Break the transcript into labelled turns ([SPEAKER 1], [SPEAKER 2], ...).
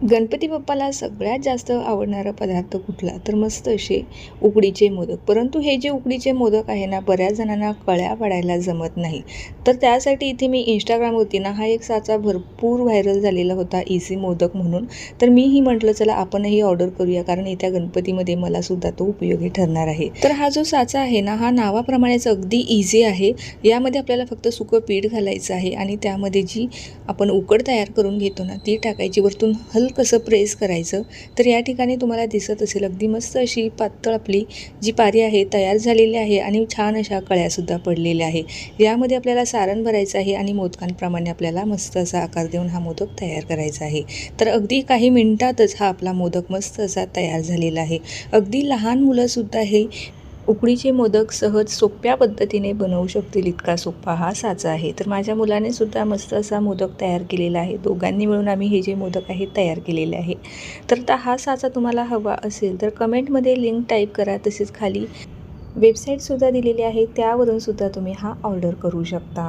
[SPEAKER 1] गणपती बाप्पाला सगळ्यात जास्त आवडणारा पदार्थ कुठला? तर मस्त असे उकडीचे मोदक. परंतु हे जे उकडीचे मोदक आहे ना बऱ्याच जणांना कळ्या पाडायला जमत नाही. तर त्यासाठी इथे मी इंस्टाग्रामवरती ना हा एक साचा भरपूर व्हायरल झालेला होता इझी मोदक म्हणून. तर मीही म्हटलं चला आपणही ऑर्डर करूया कारण येत्या गणपतीमध्ये मला सुद्धा तो उपयोगी ठरणार आहे. तर हा जो साचा आहे ना हा नावाप्रमाणेच अगदी इझी आहे. यामध्ये आपल्याला फक्त सुकं पीठ घालायचं आहे आणि त्यामध्ये जी आपण उकड तयार करून घेतो ना ती टाकायची. वरतून हल कसं प्रेस करायचं? तर या ठिकाणी तुम्हाला दिसत असेल अगदी मस्त अशी पातळ आपली जी पारी आहे तयार झालेली आहे आणि छान अशा कळ्यासुद्धा पडलेल्या आहे. यामध्ये आपल्याला सारण भरायचं आहे आणि मोदकांप्रमाणे आपल्याला मस्त असा आकार देऊन हा मोदक तयार करायचा आहे. तर अगदी काही मिनिटातच हा आपला मोदक मस्त असा तयार झालेला आहे. अगदी लहान मुलंसुद्धा हे उकडीचे मोदक सहज सोप्या पद्धतीने बनवू शकतील इतका सोपा हा साचा आहे. तर माझ्या मुलाने सुद्धा मस्त असा मोदक तयार केलेला आहे. दोघांनी मिळून आम्ही हे जे मोदक आहेत तयार केलेले आहे. तर आता हा साचा तुम्हाला हवा असेल तर कमेंटमध्ये लिंक टाईप करा. तसेच खाली वेबसाईटसुद्धा दिलेली आहे. त्यावरून सुद्धा तुम्ही हा ऑर्डर करू शकता.